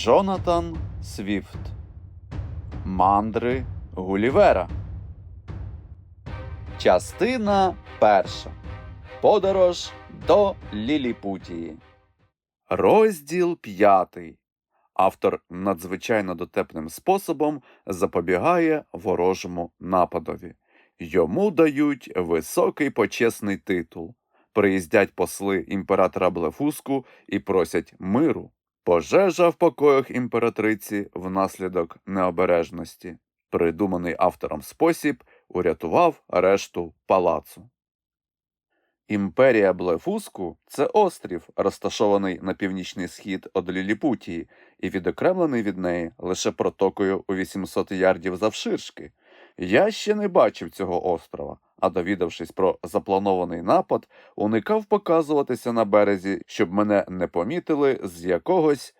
Джонатан Свіфт Мандри Гулівера. Частина перша. Подорож до Ліліпутії. Розділ п'ятий. Автор надзвичайно дотепним способом запобігає ворожому нападові. Йому дають високий почесний титул. Приїздять посли імператора Блефуску і просять миру. Пожежа в покоях імператриці внаслідок необережності. Придуманий автором спосіб урятував решту палацу. Імперія Блефуску це острів, розташований на північний схід від Ліліпутії і відокремлений від неї лише протокою у 800 ярдів завширшки. Я ще не бачив цього острова, а довідавшись про запланований напад, уникав показуватися на березі, щоб мене не помітили з якогось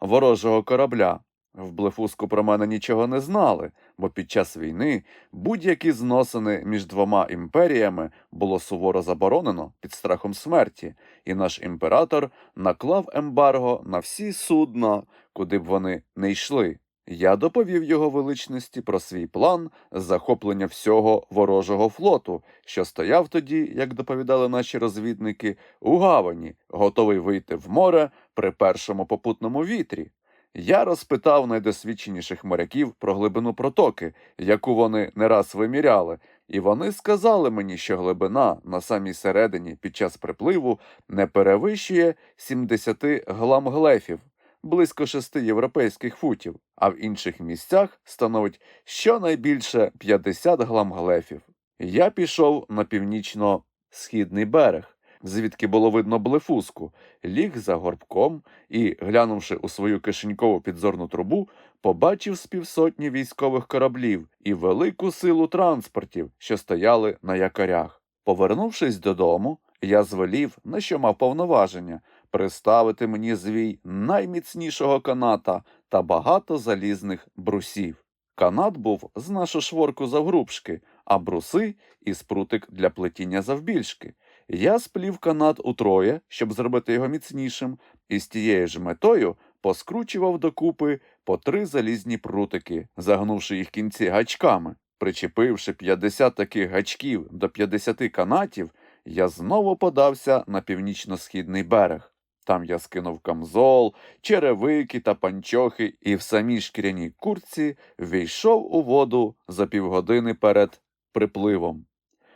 ворожого корабля. В Блефуску про мене нічого не знали, бо під час війни будь-які зносини між двома імперіями було суворо заборонено під страхом смерті, і наш імператор наклав ембарго на всі судна, куди б вони не йшли. Я доповів його величності про свій план захоплення всього ворожого флоту, що стояв тоді, як доповідали наші розвідники, у гавані, готовий вийти в море при першому попутному вітрі. Я розпитав найдосвідченіших моряків про глибину протоки, яку вони не раз виміряли, і вони сказали мені, що глибина на самій середині під час припливу не перевищує 70 гламглефів, близько 6 європейських футів, а в інших місцях становить щонайбільше 50 гламглефів. Я пішов на північно-східний берег, звідки було видно блефуску, ліг за горбком і, глянувши у свою кишенькову підзорну трубу, побачив з півсотні військових кораблів і велику силу транспортів, що стояли на якорях. Повернувшись додому, я звелів, на що мав повноваження, приставити мені звій найміцнішого каната та багато залізних брусів. Канат був з нашу шворку завгрубшки, а бруси із прутик для плетіння завбільшки. Я сплів канат утроє, щоб зробити його міцнішим, і з тією ж метою поскручував докупи по три залізні прутики, загнувши їх кінці гачками. Причепивши 50 таких гачків до 50 канатів, я знову подався на північно-східний берег. Там я скинув камзол, черевики та панчохи і в самій шкіряній куртці війшов у воду за півгодини перед припливом.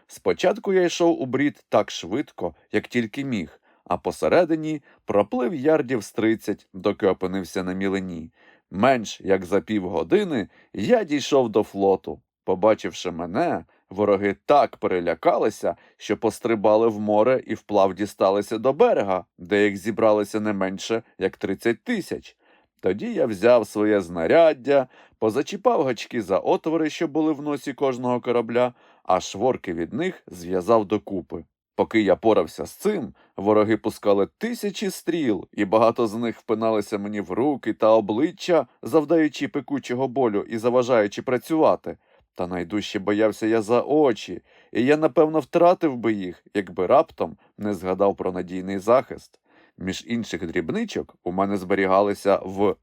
Спочатку я йшов у брід так швидко, як тільки міг, а посередині проплив ярдів з тридцять, доки опинився на мілені. Менш як за півгодини я дійшов до флоту. Побачивши мене, вороги так перелякалися, що пострибали в море і вплав дісталися до берега, де їх зібралося не менше як тридцять тисяч. Тоді я взяв своє знаряддя, позачіпав гачки за отвори, що були в носі кожного корабля, а шворки від них зв'язав докупи. Поки я порався з цим, вороги пускали тисячі стріл, і багато з них впиналися мені в руки та обличчя, завдаючи пекучого болю і заважаючи працювати. Та найдужче боявся я за очі, і я, напевно, втратив би їх, якби раптом не згадав про надійний захист. Між інших дрібничок у мене зберігалися в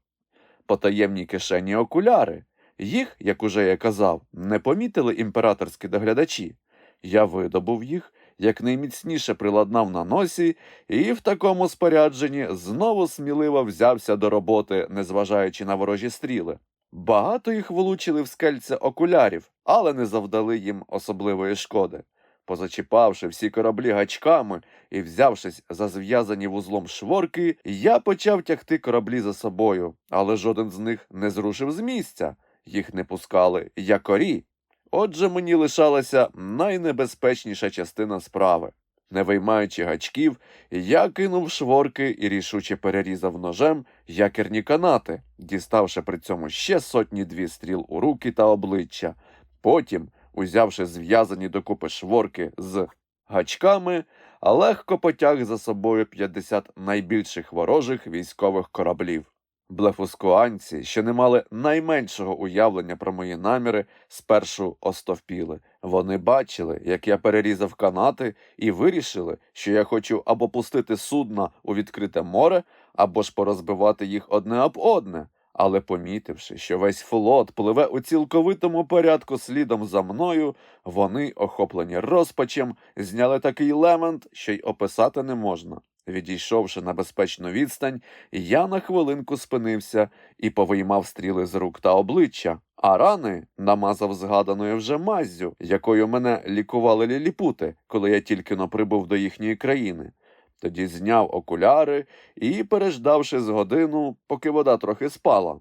потаємній кишені окуляри. Їх, як уже я казав, не помітили імператорські доглядачі. Я видобув їх, як найміцніше приладнав на носі, і в такому спорядженні знову сміливо взявся до роботи, незважаючи на ворожі стріли. Багато їх влучили в скельце окулярів, але не завдали їм особливої шкоди. Позачіпавши всі кораблі гачками і взявшись за зв'язані вузлом шворки, я почав тягти кораблі за собою, але жоден з них не зрушив з місця. Їх не пускали якорі. Отже, мені лишалася найнебезпечніша частина справи. Не виймаючи гачків, я кинув шворки і рішуче перерізав ножем якірні канати, діставши при цьому ще сотні дві стріл у руки та обличчя. Потім, узявши зв'язані докупи шворки з гачками, легко потяг за собою 50 найбільших ворожих військових кораблів. Блефускуанці, що не мали найменшого уявлення про мої наміри, спершу остовпіли. Вони бачили, як я перерізав канати, і вирішили, що я хочу або пустити судна у відкрите море, або ж порозбивати їх одне об одне. Але помітивши, що весь флот пливе у цілковитому порядку слідом за мною, вони, охоплені розпачем, зняли такий лемент, що й описати не можна. Відійшовши на безпечну відстань, я на хвилинку спинився і повиймав стріли з рук та обличчя, а рани намазав згаданою вже маззю, якою мене лікували ліліпути, коли я тільки но прибув до їхньої країни. Тоді зняв окуляри і, переждавши з годину, поки вода трохи спала,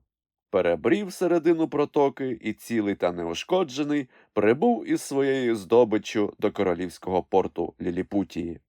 перебрів середину протоки і цілий та неушкоджений прибув із своєю здобиччю до королівського порту Ліліпутії.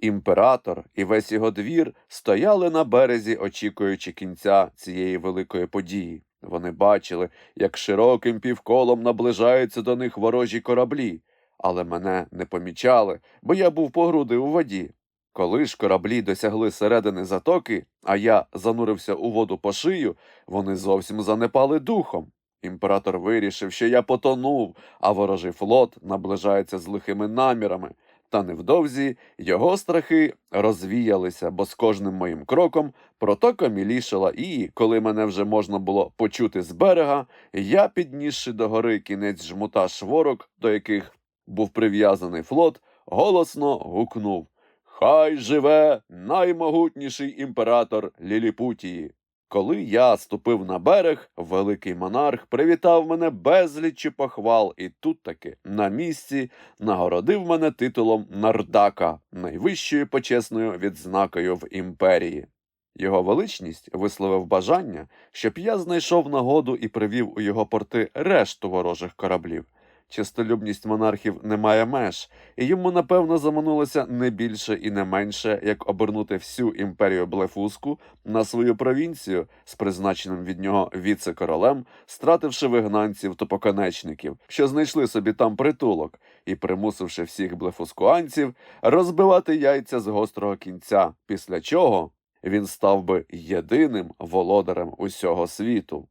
Імператор і весь його двір стояли на березі, очікуючи кінця цієї великої події. Вони бачили, як широким півколом наближаються до них ворожі кораблі, але мене не помічали, бо я був по груди у воді. Коли ж кораблі досягли середини затоки, а я занурився у воду по шию, вони зовсім занепали духом. Імператор вирішив, що я потонув, а ворожий флот наближається з лихими намірами. Та невдовзі його страхи розвіялися, бо з кожним моїм кроком протока мілішала, і, коли мене вже можна було почути з берега, я, піднісши до гори кінець жмута шворок, до яких був прив'язаний флот, голосно гукнув Хай живе наймогутніший імператор Ліліпутії. Коли я ступив на берег, великий монарх привітав мене безлічі похвал, і тут таки на місці нагородив мене титулом нардака, найвищою почесною відзнакою в імперії. Його величність висловив бажання, щоб я знайшов нагоду і привів у його порти решту ворожих кораблів. Чистолюбність монархів не має меж, і йому напевно заманулося не більше і не менше, як обернути всю імперію Блефуску на свою провінцію з призначеним від нього віце-королем, стративши вигнанців та поконечників, що знайшли собі там притулок, і примусивши всіх блефускуанців розбивати яйця з гострого кінця, після чого він став би єдиним володарем усього світу.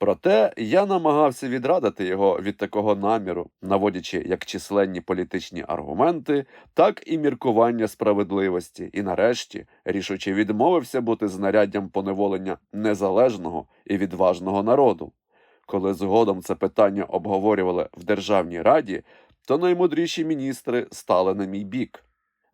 Проте я намагався відрадити його від такого наміру, наводячи як численні політичні аргументи, так і міркування справедливості, і нарешті рішуче відмовився бути знаряддям поневолення незалежного і відважного народу. Коли згодом це питання обговорювали в Державній раді, то наймудріші міністри стали на мій бік.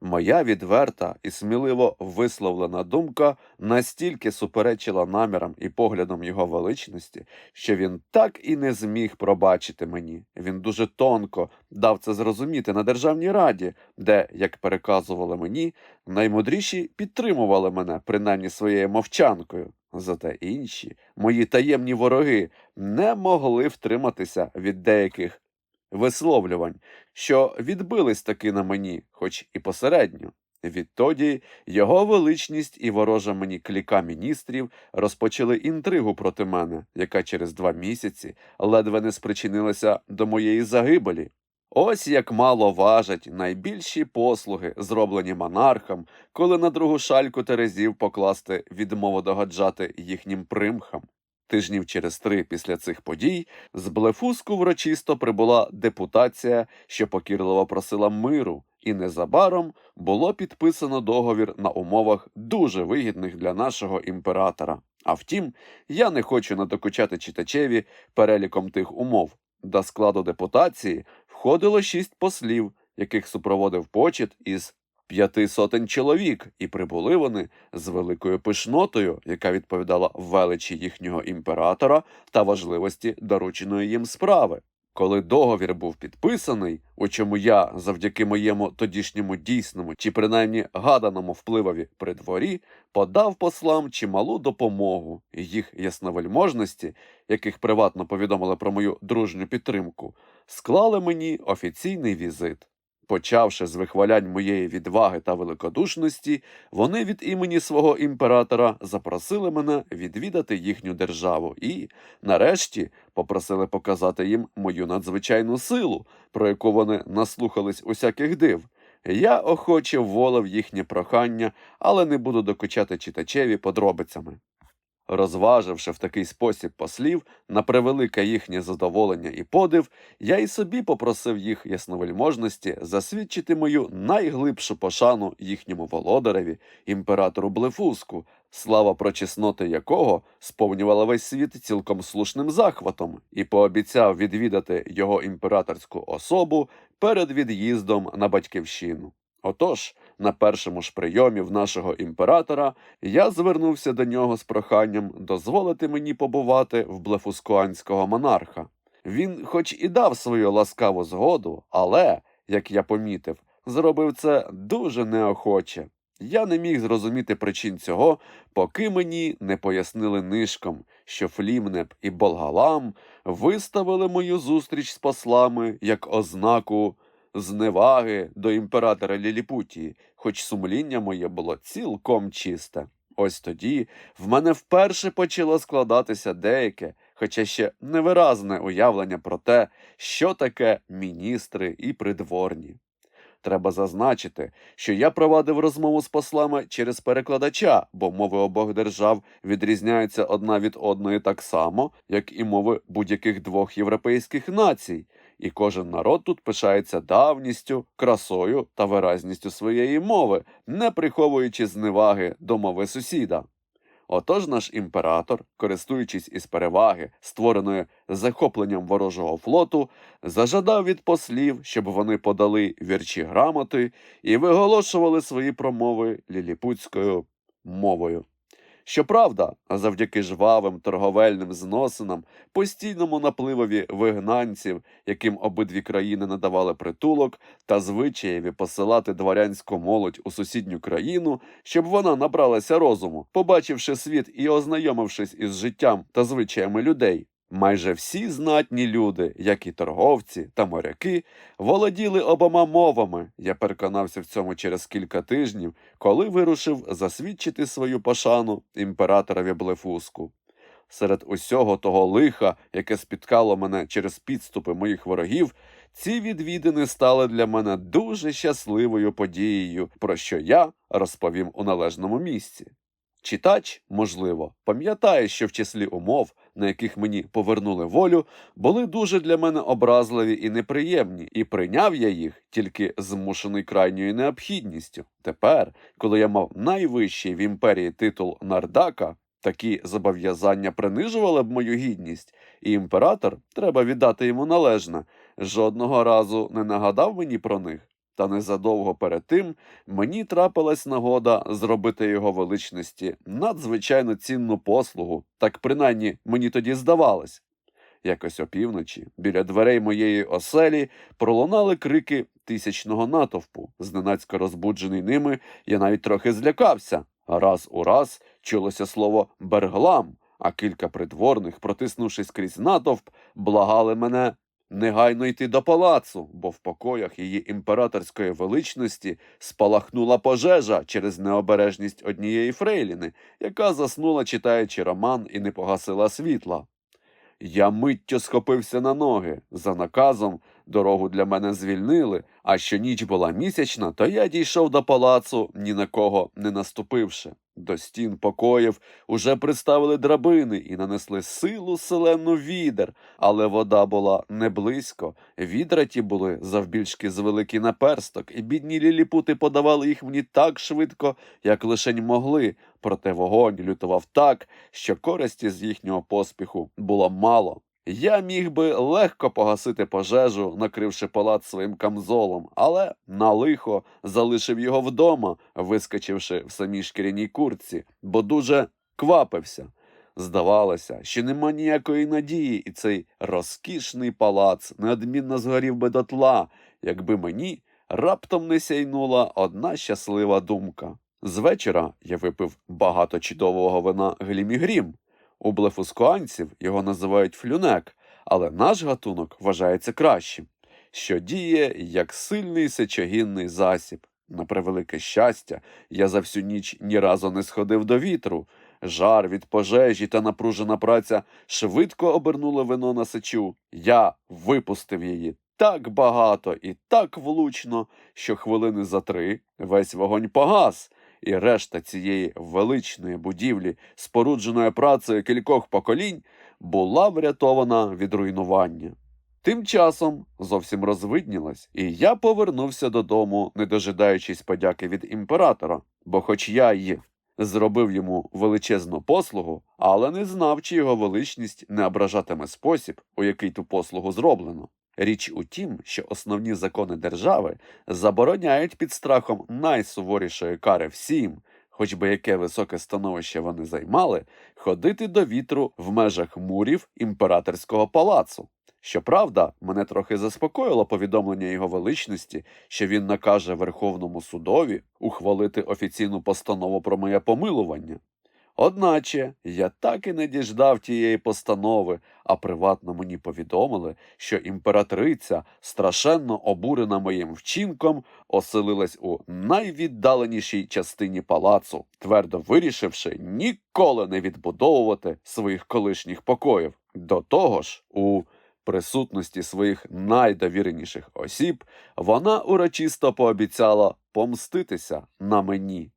Моя відверта і сміливо висловлена думка настільки суперечила намірам і поглядам його величності, що він так і не зміг пробачити мені. Він дуже тонко дав це зрозуміти на державній раді, де, як переказували мені, наймудріші підтримували мене, принаймні своєю мовчанкою. Зате інші, мої таємні вороги, не могли втриматися від деяких висловлювань, що відбились таки на мені, хоч і посередньо. Відтоді його величність і ворожа мені кліка міністрів розпочали інтригу проти мене, яка через два місяці ледве не спричинилася до моєї загибелі. Ось як мало важать найбільші послуги, зроблені монархам, коли на другу шальку терезів покласти відмову догаджати їхнім примхам. Тижнів через три після цих подій з Блефуску врочисто прибула депутація, що покірливо просила миру, і незабаром було підписано договір на умовах дуже вигідних для нашого імператора. А втім, я не хочу надокучати читачеві переліком тих умов. До складу депутації входило шість послів, яких супроводив почет із п'яти сотень чоловік, і прибули вони з великою пишнотою, яка відповідала величі їхнього імператора та важливості дорученої їм справи. Коли договір був підписаний, у чому я, завдяки моєму тодішньому дійсному чи принаймні гаданому впливові при дворі, подав послам чималу допомогу і їх ясновельможності, яких приватно повідомили про мою дружню підтримку, склали мені офіційний візит. Почавши з вихвалянь моєї відваги та великодушності, вони від імені свого імператора запросили мене відвідати їхню державу і, нарешті, попросили показати їм мою надзвичайну силу, про яку вони наслухались усяких див. Я охоче волив їхнє прохання, але не буду докучати читачеві подробицями. Розваживши в такий спосіб послів, на превелике їхнє задоволення і подив, я й собі попросив їх ясновельможності засвідчити мою найглибшу пошану їхньому володареві, імператору Блефуску, слава про чесноти якого сповнювала весь світ цілком слушним захватом, і пообіцяв відвідати його імператорську особу перед від'їздом на батьківщину. Отож, на першому ж прийомі в нашого імператора я звернувся до нього з проханням дозволити мені побувати в блефускуанського монарха. Він, хоч і дав свою ласкаву згоду, але, як я помітив, зробив це дуже неохоче. Я не міг зрозуміти причин цього, поки мені не пояснили нишком, що Флімнеп і Болгалам виставили мою зустріч з послами як ознаку зневаги до імператора Ліліпутії, хоч сумління моє було цілком чисте. Ось тоді в мене вперше почало складатися деяке, хоча ще невиразне уявлення про те, що таке міністри і придворні. Треба зазначити, що я провадив розмову з послами через перекладача, бо мови обох держав відрізняються одна від одної так само, як і мови будь-яких двох європейських націй, і кожен народ тут пишається давністю, красою та виразністю своєї мови, не приховуючи зневаги до мови сусіда. Отож наш імператор, користуючись із переваги, створеної захопленням ворожого флоту, зажадав від послів, щоб вони подали вірчі грамоти і виголошували свої промови ліліпутською мовою. Щоправда, завдяки жвавим торговельним зносинам, постійному напливові вигнанців, яким обидві країни надавали притулок, та звичаєві посилати дворянську молодь у сусідню країну, щоб вона набралася розуму, побачивши світ і ознайомившись із життям та звичаями людей. Майже всі знатні люди, як і торговці та моряки, володіли обома мовами. Я переконався в цьому через кілька тижнів, коли вирушив засвідчити свою пошану імператорові Блефуску. Серед усього того лиха, яке спіткало мене через підступи моїх ворогів, ці відвідини стали для мене дуже щасливою подією, про що я розповім у належному місці. Читач, можливо, пам'ятає, що в числі умов, на яких мені повернули волю, були дуже для мене образливі і неприємні, і прийняв я їх тільки змушений крайньою необхідністю. Тепер, коли я мав найвищий в імперії титул Нардака, такі зобов'язання принижували б мою гідність, і імператор, треба віддати йому належне, жодного разу не нагадав мені про них. Та незадовго перед тим мені трапилась нагода зробити його величності надзвичайно цінну послугу, так принаймні мені тоді здавалось. Якось опівночі, біля дверей моєї оселі, пролунали крики тисячного натовпу. Зненацька розбуджений ними, я навіть трохи злякався. Раз у раз чулося слово берглам, а кілька придворних, протиснувшись крізь натовп, благали мене негайно йти до палацу, бо в покоях її імператорської величності спалахнула пожежа через необережність однієї фрейліни, яка заснула, читаючи роман, і не погасила світла. Я миттю схопився на ноги. За наказом дорогу для мене звільнили, а що ніч була місячна, то я дійшов до палацу, ні на кого не наступивши. До стін покоїв уже приставили драбини і нанесли силу селену відер, але вода була не близько. Відра ті були завбільшки з великий наперсток, і бідні ліліпути подавали їх мені так швидко, як лишень могли. Проте вогонь лютував так, що користі з їхнього поспіху було мало. Я міг би легко погасити пожежу, накривши палац своїм камзолом, але на лихо залишив його вдома, вискочивши в самій шкіряній куртці, бо дуже квапився. Здавалося, що нема ніякої надії, і цей розкішний палац неодмінно згорів би дотла, якби мені раптом не сяйнула одна щаслива думка. З вечора я випив багато чудового вина глімігрім. У блефускуанців його називають флюнек, але наш гатунок вважається кращим, що діє як сильний сечогінний засіб. На превелике щастя, я за всю ніч ні разу не сходив до вітру. Жар від пожежі та напружена праця швидко обернули вино на сечу. Я випустив її так багато і так влучно, що хвилини за три весь вогонь погас, і решта цієї величної будівлі, спорудженої працею кількох поколінь, була врятована від руйнування. Тим часом зовсім розвиднілось, і я повернувся додому, не дожидаючись подяки від імператора, бо хоч я й зробив йому величезну послугу, але не знав, чи його величність не ображатиме спосіб, у який ту послугу зроблено. Річ у тім, що основні закони держави забороняють під страхом найсуворішої кари всім, хоч би яке високе становище вони займали, ходити до вітру в межах мурів імператорського палацу. Щоправда, мене трохи заспокоїло повідомлення його величності, що він накаже Верховному судові ухвалити офіційну постанову про моє помилування. Одначе я так і не діждав тієї постанови, а приватно мені повідомили, що імператриця, страшенно обурена моїм вчинком, оселилась у найвіддаленішій частині палацу, твердо вирішивши ніколи не відбудовувати своїх колишніх покоїв. До того ж, у присутності своїх найдовіреніших осіб вона урочисто пообіцяла помститися на мені.